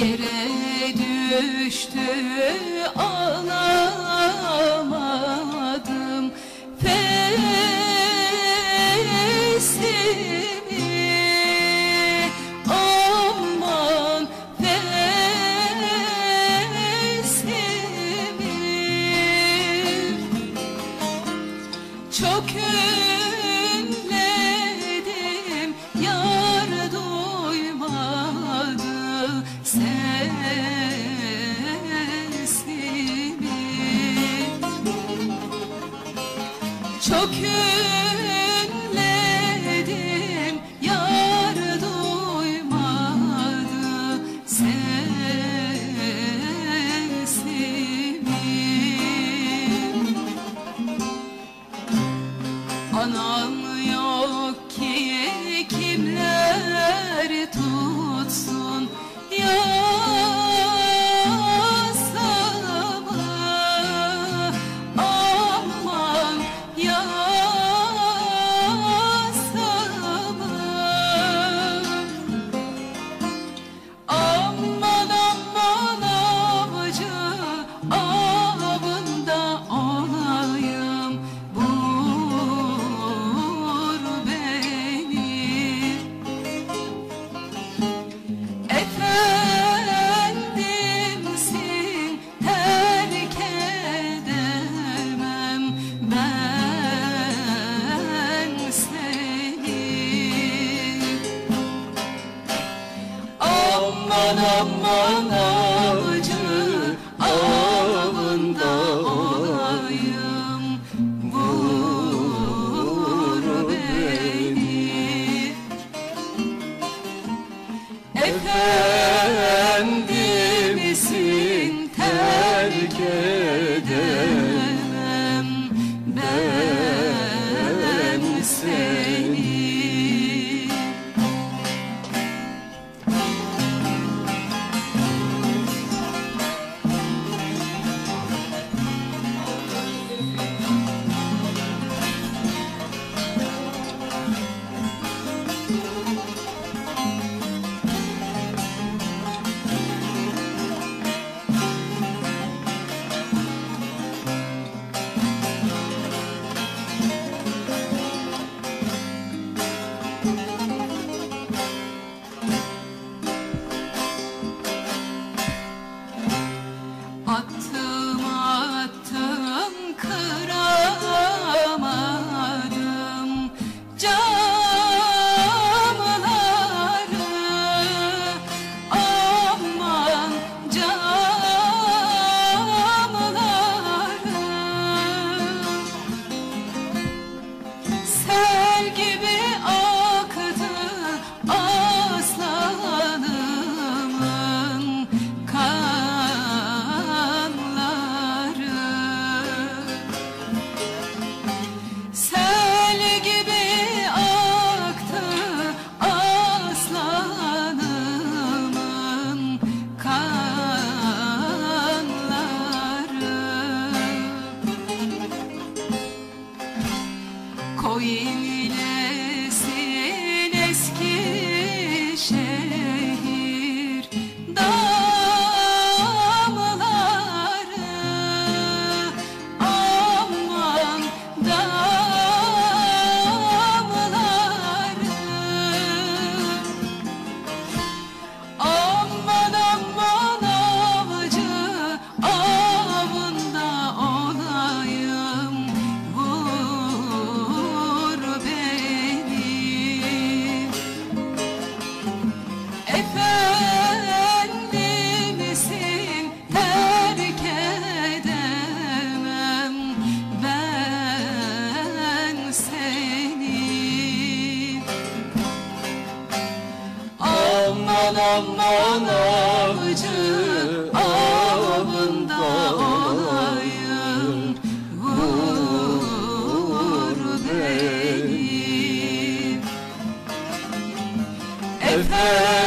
yere düştü alamadım fesimi aman fesimi çok kötü çok Aman aman avında olayım. Vur beni. Efendimisin terk et 表演。Aman aman avcı avında olayım. Vur beni. Efendim